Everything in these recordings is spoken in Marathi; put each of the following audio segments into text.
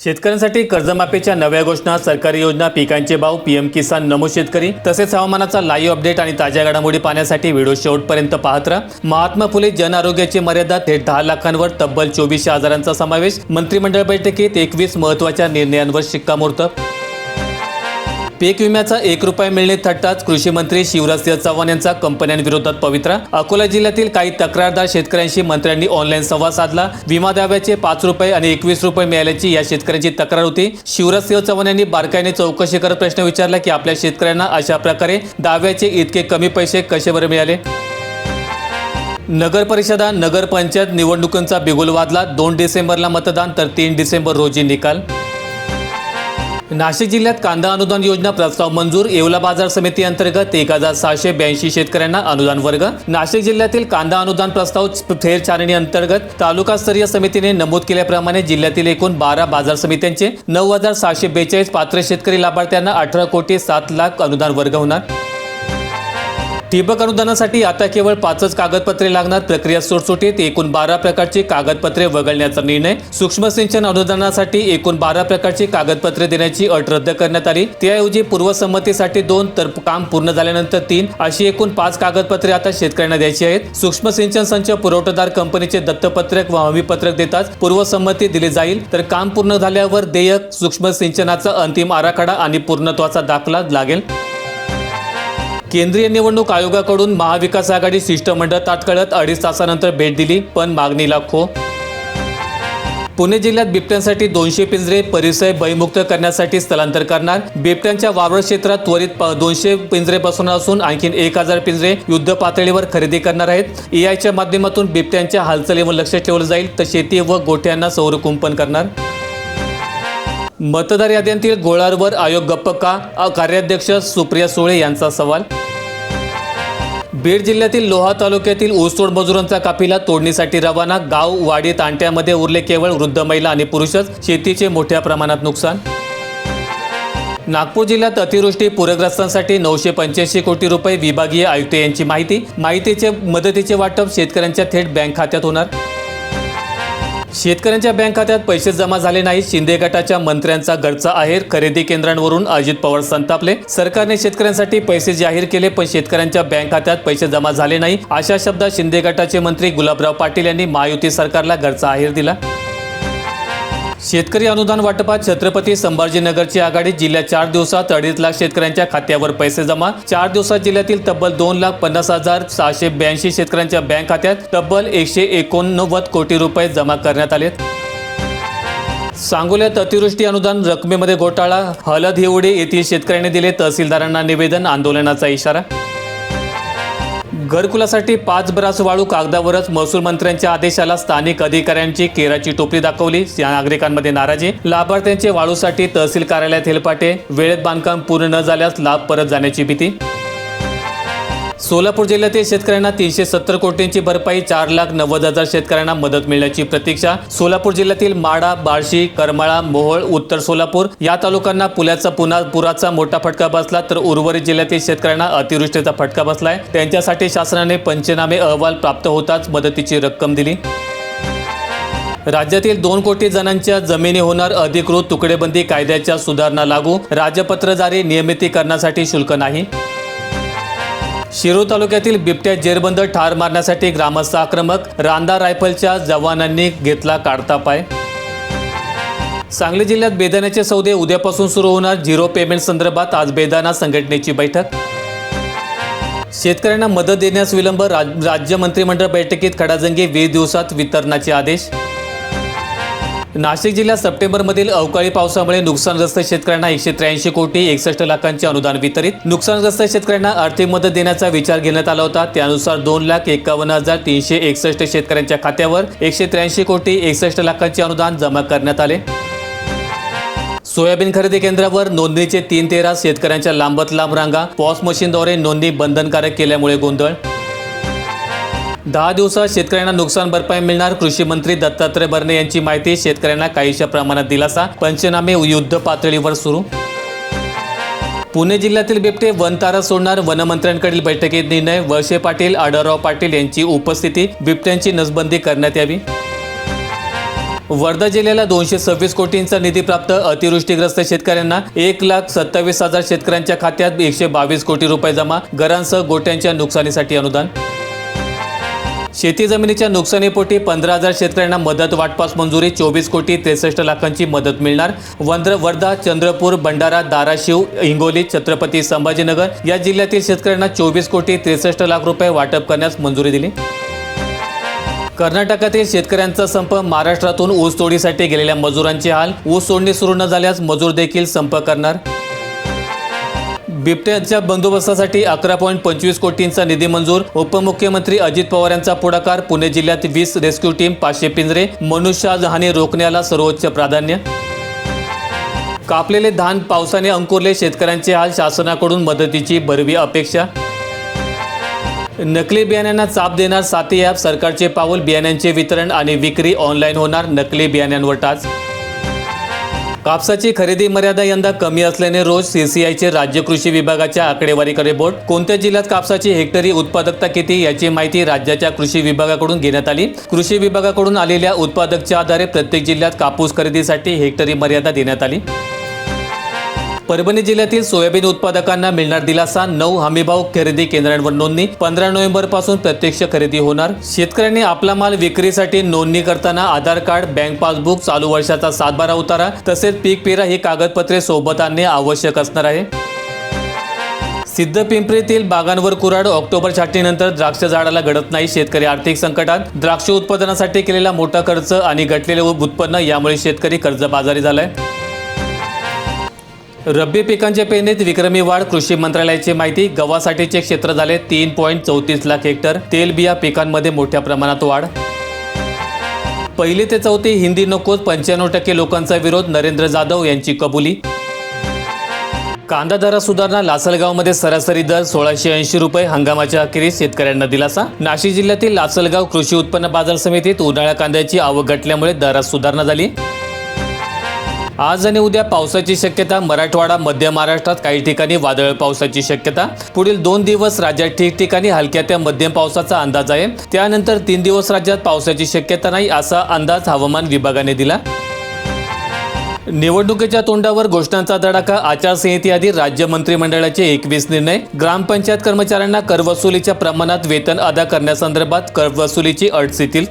शेतकऱ्यांसाठी कर्जमाफीच्या नव्या घोषणा सरकारी योजना पिकांचे भाव पीएम किसान नमो शेतकरी तसेच हवामानाचा लाईव्ह अपडेट आणि ताज्या घडामोडी पाहण्यासाठी व्हिडिओ शेवटपर्यंत पाहत राहा. महात्मा फुले जन आरोग्याची मर्यादा थेट दहा लाखांवर तब्बल चोवीसशे हजारांचा समावेश मंत्रिमंडळ बैठकीत एकवीस महत्त्वाच्या निर्णयांवर शिक्कामोर्तब पीक विम्याचा एक रुपये मिळणे थट्टाच कृषी मंत्री शिवराजसिंह चव्हाण यांचा कंपन्यांविरोधात पवित्रा. अकोला जिल्ह्यातील काही तक्रारदार शेतकऱ्यांशी मंत्र्यांनी ऑनलाईन संवाद साधला. विमा दाव्याचे पाच रुपये आणि एकवीस रुपये मिळाल्याची या शेतकऱ्यांची तक्रार होती. शिवराजसिंह चव्हाण यांनी बारकाईने चौकशी करत प्रश्न विचारला की आपल्या शेतकऱ्यांना अशा प्रकारे दाव्याचे इतके कमी पैसे कसे बरे मिळाले? नगर परिषदा नगर निवडणुकांचा बिगुल वादला दोन डिसेंबरला मतदान तर तीन डिसेंबर रोजी निकाल. नाशिक जिल्ह्यात कांदा अनुदान योजना प्रस्ताव मंजूर येवला बाजार समिती अंतर्गत एक हजार सहाशे ब्याऐंशी शेतकऱ्यांना अनुदान वर्ग. नाशिक जिल्ह्यातील कांदा अनुदान प्रस्ताव फेरछाननी अंतर्गत तालुकास्तरीय समितीने नमूद केल्याप्रमाणे जिल्ह्यातील एकूण बारा बाजार समित्यांचे नऊ हजार सहाशे बेचाळीस पात्र शेतकरी लाभार्थ्यांना अठरा कोटी सात लाख अनुदान वर्ग होणार. ठिबक अनुदानासाठी आता केवळ पाचच कागदपत्रे लागणार. प्रक्रिया सुटसुटीत. एकूण बारा प्रकारची कागदपत्रे वगळण्याचा निर्णय. सूक्ष्म सिंचन अनुदानासाठी एकूण बारा प्रकारची कागदपत्रे देण्याची अट रद्द करण्यात आली. त्याऐवजी पूर्वसंमतीसाठी दोन तर काम पूर्ण झाल्यानंतर तीन अशी एकूण पाच कागदपत्रे आता शेतकऱ्यांना द्यायची आहेत. सूक्ष्म सिंचन संच पुरवठादार कंपनीचे दत्तपत्रक व हमीपत्रक देताच पूर्वसंमती दिली जाईल. तर काम पूर्ण झाल्यावर देयक सूक्ष्म सिंचनाचा अंतिम आराखडा आणि पूर्णत्वाचा दाखला लागेल. केंद्रीय निवडणूक आयोगाकडून महाविकास आघाडी शिष्टमंडळ तात्काळात अडीच तासानंतर भेट दिली पण मागणीला खो पुणे जिल्ह्यात बिबट्यांसाठी दोनशे पिंजरे परिसर भयमुक्त करण्यासाठी स्थलांतर करणार. बिबट्यांच्या वावर क्षेत्रात त्वरित दोनशे पिंजरे बसवणार असून आणखी एक हजार पिंजरे युद्ध पातळीवर खरेदी करणार आहेत. एआयच्या माध्यमातून बिबट्यांच्या हालचालीवर लक्ष ठेवलं जाईल तर शेती व गोठ्यांना सौर कुंपण करणार. मतदार याद्यांतील गोळारवर आयोग गप्प का? कार्याध्यक्ष सुप्रिया सुळे यांचा सवाल. बीड जिल्ह्यातील लोहा तालुक्यातील ऊसतोड मजुरांचा काफिला तोडणीसाठी रवाना. गाव वाडी तांट्यामध्ये उरले केवळ वृद्ध महिला आणि पुरुषच. शेतीचे मोठ्या प्रमाणात नुकसान. नागपूर जिल्ह्यात अतिवृष्टी पूरग्रस्तांसाठी नऊशे पंच्याऐंशी कोटी रुपये विभागीय आयुक्त यांची माहिती. माहितीचे मदतीचे वाटप शेतकऱ्यांच्या थेट बँक खात्यात होणार. शेतकऱ्यांच्या बँक खात्यात पैसे जमा झाले नाही शिंदे गटाच्या मंत्र्यांचा घरचा आहेर. खरेदी केंद्रांवरून अजित पवार संतापले. सरकारने शेतकऱ्यांसाठी पैसे जाहीर केले पण शेतकऱ्यांच्या बँक खात्यात पैसे जमा झाले नाही. अशा शब्दात शिंदे गटाचे मंत्री गुलाबराव पाटील यांनी महायुती सरकारला घरचा आहेर दिला. शेतकरी अनुदान वाटपात छत्रपती संभाजीनगरची आघाडी जिल्ह्यात चार दिवसात अडीच लाख शेतकऱ्यांच्या खात्यावर पैसे जमा. चार दिवसात जिल्ह्यातील तब्बल दोन लाख पन्नास हजार सहाशे ब्याऐंशी शेतकऱ्यांच्या बँक खात्यात तब्बल एकशे एकोणनव्वद कोटी रुपये जमा करण्यात आले सांगोल्यात अतिवृष्टी अनुदान रकमेमध्ये घोटाळा. हलद हिवडे येथील शेतकऱ्यांनी दिले तहसीलदारांना निवेदन आंदोलनाचा इशारा. घरकुलासाठी पाच बरास वाळू कागदावरच महसूल मंत्र्यांच्या आदेशाला स्थानिक अधिकाऱ्यांची केराची टोपली दाखवली. या नागरिकांमध्ये नाराजी. लाभार्थ्यांचे वाळूसाठी तहसील कार्यालयात हेलपाटे. वेळेत बांधकाम पूर्ण न झाल्यास लाभ परत जाण्याची भीती. सोलापूर जिल्ह्यातील शेतकऱ्यांना तीनशे सत्तर कोटींची भरपाई चार लाख नव्वद हजार शेतकऱ्यांना मदत मिळण्याची प्रतीक्षा सोलापूर जिल्ह्यातील माडा बार्शी करमाळा मोहोळ उत्तर सोलापूर या तालुक्यांना पुल्याचा पुन्हा पुराचा मोठा फटका बसला तर उर्वरित जिल्ह्यातील शेतकऱ्यांना अतिवृष्टीचा फटका बसलाय. त्यांच्यासाठी शासनाने पंचनामे अहवाल प्राप्त होताच मदतीची रक्कम दिली. राज्यातील दोन कोटी जणांच्या जमिनी होणार अधिकृत तुकडेबंदी कायद्याच्या सुधारणा लागू राजपत्र जारी नियमितीकरणासाठी शुल्क नाही. शिरूर तालुक्यातील बिबट्या जेरबंद ठार मारण्यासाठी ग्रामस्थ आक्रमक रांदा रायफलच्या जवानांनी घेतला काढता पाय. सांगली जिल्ह्यात बेदाण्याचे सौदे उद्यापासून सुरू होणार. झिरो पेमेंट संदर्भात आज बेदाना संघटनेची बैठक. शेतकऱ्यांना मदत देण्यास विलंब. राज- राज्य मंत्रिमंडळ बैठकीत खडाजंगी वीस दिवसात वितरणाचे आदेश. नाशिक जिल्ह्यात सप्टेंबरमधील अवकाळी पावसामुळे नुकसानग्रस्त शेतकऱ्यांना एकशे त्र्याऐंशी कोटी एकसष्ट लाखांचे अनुदान वितरित. नुकसानग्रस्त शेतकऱ्यांना आर्थिक मदत देण्याचा विचार घेण्यात आला होता. त्यानुसार दोन लाख एकावन्न हजार तीनशे एकसष्ट शेतकऱ्यांच्या खात्यावर एकशे त्र्याऐंशी कोटी एकसष्ट लाखांचे अनुदान जमा करण्यात आले. सोयाबीन खरेदी केंद्रावर नोंदणीचे तीन तेरा शेतकऱ्यांच्या लांबत लांब रांगा. पॉस मशीनद्वारे नोंदणी बंधनकारक केल्यामुळे गोंधळ. दहा दिवसात शेतकऱ्यांना नुकसान भरपाई मिळणार. कृषी मंत्री दत्तात्रय भरणे यांची माहिती शेतकऱ्यांना काहीशा प्रमाणात दिलासा. पंचनामे युद्ध पातळीवर सुरू. पुणे जिल्ह्यातील बिबटे वनतारा सोडणार. वनमंत्र्यांकडील बैठकीत निर्णय. वळसे पाटील आढळराव पाटील यांची उपस्थिती. बिबट्यांची नसबंदी करण्यात यावी. वर्धा जिल्ह्याला दोनशे सव्वीस कोटींचा निधी प्राप्त. अतिवृष्टीग्रस्त शेतकऱ्यांना एक लाख सत्तावीस हजार शेतकऱ्यांच्या खात्यात एकशे बावीस कोटी रुपये जमा. घरांसह गोट्यांच्या नुकसानीसाठी अनुदान. शेती जमिनीच्या नुकसानीपोटी पंधरा हजार शेतकऱ्यांना मदत वाटपास मंजुरी चोवीस कोटी त्रेसष्ट लाखांची मदत मिळणार. वंद्र वर्धा चंद्रपूर भंडारा धाराशिव हिंगोली छत्रपती संभाजीनगर या जिल्ह्यातील शेतकऱ्यांना चोवीस कोटी त्रेसष्ट लाख रुपये वाटप करण्यास मंजुरी दिली. कर्नाटकातील शेतकऱ्यांचा संप महाराष्ट्रातून ऊस तोडीसाठी गेलेल्या मजुरांचे हाल. ऊस तोडणी सुरू न झाल्यास मजूर देखील संप करणार. बिबट्याच्या बंदोबस्तासाठी अकरा पॉईंट पंचवीस कोटींचा निधी मंजूर. उपमुख्यमंत्री अजित पवार यांचा पुढाकार. पुणे जिल्ह्यात वीस रेस्क्यू टीम पाचशे पिंजरे. मनुष्यहानी रोखण्याला सर्वोच्च प्राधान्य. कापलेले धान पावसाने अंकुरले शेतकऱ्यांचे हाल. शासनाकडून मदतीची भरवी अपेक्षा. नकली बियाण्यांना चाप देणार साथी ॲप. सरकारचे पाऊल बियाण्यांचे वितरण आणि विक्री ऑनलाईन होणार. नकली बियाण्यांवर टाच. कापसाची खरेदी मर्यादा यंदा कमी असल्याने रोज सीसीआयचे राज्य कृषी विभागाच्या आकडेवारीकडे बोट. कोणत्या जिल्ह्यात कापसाची हेक्टरी उत्पादकता किती याची माहिती राज्याच्या कृषी विभागाकडून घेण्यात आली. कृषी विभागाकडून आलेल्या उत्पादकच्या आधारे प्रत्येक जिल्ह्यात कापूस खरेदीसाठी हेक्टरी मर्यादा देण्यात आली. परभणी जिल्ह्यातील सोयाबीन उत्पादकांना मिळणार दिलासा नऊ हमीभाव खरेदी केंद्रांवर नोंदणी पंधरा नोव्हेंबरपासून प्रत्यक्ष खरेदी होणार. शेतकऱ्यांनी आपला माल विक्रीसाठी नोंदणी करताना आधार कार्ड बँक पासबुक चालू वर्षाचा सातबारा उतारा तसेच पीक पेरा ही कागदपत्रे सोबत आणणे आवश्यक असणार आहे. सिद्धपिंपरीतील बागांवर कुराड ऑक्टोबर छाटणीनंतर द्राक्ष झाडाला घडत नाही शेतकरी आर्थिक संकटात. द्राक्ष उत्पादनासाठी केलेला मोठा खर्च आणि घटलेले उत्पन्न यामुळे शेतकरी कर्जबाजारी झालाय. रब्बी पिकांच्या पेरणीत विक्रमी वाढ कृषी मंत्रालयाची माहिती गव्हासाठीचे क्षेत्र झाले तीन पॉईंट चौतीस लाख हेक्टर तेलबिया पिकांमध्ये मोठ्या प्रमाणात वाढ. पहिली ते चौथी हिंदी नकोच पंच्याण्णव टक्के लोकांचा विरोध नरेंद्र जाधव यांची कबुली. कांदा दरात सुधारणा लासलगावमध्ये सरासरी दर सोळाशे ऐंशी रुपये हंगामाच्या अखेरीस शेतकऱ्यांना दिलासा. नाशिक जिल्ह्यातील लासलगाव कृषी उत्पन्न बाजार समितीत उन्हाळ्या कांद्याची आवक घटल्यामुळे दरात सुधारणा झाली. आज आणि उद्या पावसाची शक्यता. मराठवाडा मध्य महाराष्ट्रात काही ठिकाणी वादळ पावसाची शक्यता. पुढील दोन दिवस राज्यात ठिकठिकाणी हलक्या त्या मध्यम पावसाचा अंदाज आहे. त्यानंतर तीन दिवस राज्यात पावसाची शक्यता नाही असा अंदाज हवामान विभागाने दिला. निवडणुकीच्या तोंडावर घोषणांचा धडाका आचारसंहितेआधी राज्य मंत्रिमंडळाचे एकवीस निर्णय. ग्रामपंचायत कर्मचाऱ्यांना करवसुलीच्या प्रमाणात वेतन अदा करण्यासंदर्भात करवसुलीची अट शिथिल.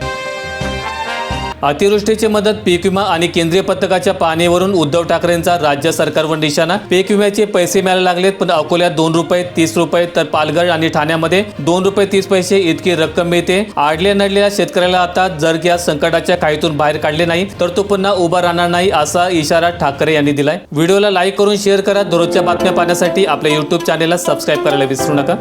अतिवृष्टीची मदत पीक विमा आणि केंद्रीय पथकाच्या पाहणीवरून उद्धव ठाकरेंचा राज्य सरकारवर निशाणा. पीक विम्याचे पैसे मिळायला लागलेत पण अकोल्यात दोन रुपये तीस रुपये तर पालघर आणि ठाण्यामध्ये दोन रुपये तीस पैसे इतकी रक्कम मिळते. आडल्या नडलेल्या शेतकऱ्याला आता जर या संकटाच्या काहीतून बाहेर काढले नाही तर तो पुन्हा उभा राहणार नाही असा इशारा ठाकरे यांनी दिलाय. व्हिडिओला लाईक करून शेअर करा. दररोजच्या बातम्या पाहण्यासाठी आपल्या युट्यूब चॅनेलला सबस्क्राईब करायला विसरू नका.